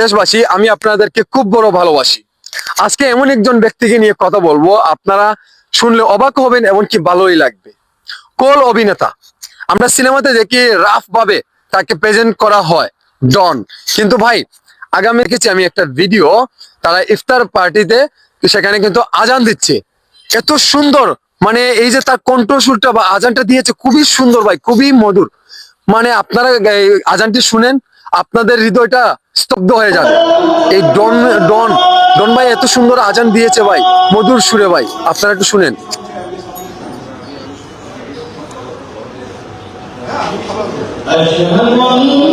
দেশবাসী, আমি আপনাদেরকে খুব বড় ভালোবাসি। আজকে এমন একজন ব্যক্তিকে নিয়ে কথা বলব, আপনারা শুনলে অবাক হবেন এমনকি ভালোই লাগবে। কোল অভিনেতা। আমরা সিনেমাতে দেখি রাফ ভাবে তাকে প্রেজেন্ট করা হয়, ডন। কিন্তু ভাই, আগামী দেখেছি আমি একটা ভিডিও তারা ইফতার পার্টিতে সেখানে কিন্তু আজান দিচ্ছে। এত সুন্দর মানে এই যে তার কণ্ঠসুরটা বা আজানটা দিয়েছে, খুবই সুন্দর ভাই, খুবই মধুর। মানে আপনারা আজানটি শুনেন আপনাদের হৃদয়টা স্তব্ধ হয়ে যাবে এই ডন ডন ডন ভাই এত সুন্দর আজান দিয়েছে ভাই মধুর সুরে ভাই আপনারা একটু শুনেন أشهد أن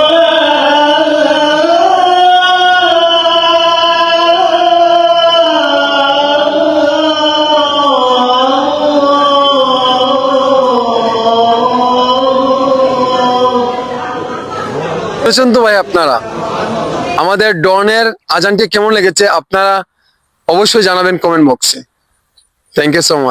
বুঝেছেন তো ভাই আপনারা? আমাদের ডনের আজানটি কেমন লেগেছে আপনারা অবশ্যই জানাবেন কমেন্ট বক্সে থ্যাংক ইউ সো মাচ